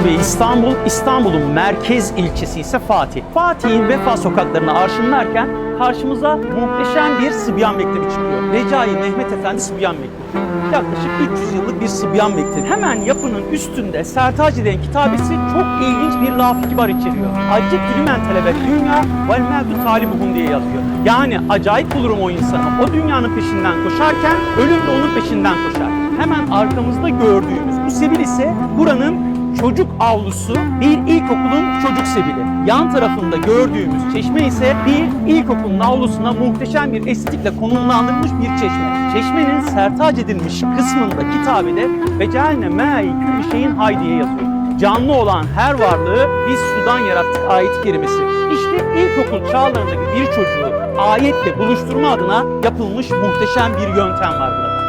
Ucube İstanbul, İstanbul'un merkez ilçesi ise Fatih. Fatih'in Vefa sokaklarını arşınlarken karşımıza muhteşem bir Sıbyan Mektebi çıkıyor. Recai Mehmet Efendi Sıbyan Mektebi. Yaklaşık 300 yıllık bir Sıbyan Mektebi. Hemen yapının üstünde Sertaci'den kitabesi çok ilginç bir laf-ı kibar içeriyor. Acı kilimen talebet dünya vel mevdu diye yazıyor. Yani acayip bulurum o insanı. O dünyanın peşinden koşarken ölüm de onun peşinden koşar. Hemen arkamızda gördüğümüz bu sebil ise buranın çocuk avlusu bir ilkokulun çocuk sebili. Yan tarafında gördüğümüz çeşme ise bir ilkokulun avlusuna muhteşem bir estetikle konumlandırılmış bir çeşme. Çeşmenin sertac edilmiş kısmında kitabede ve cealne mâi külli şeyin hay diye yazıyor. Canlı olan her varlığı biz sudan yarattık ayet kerimesi. İşte ilkokul çağlarındaki bir çocuğu ayetle buluşturma adına yapılmış muhteşem bir yöntem var burada.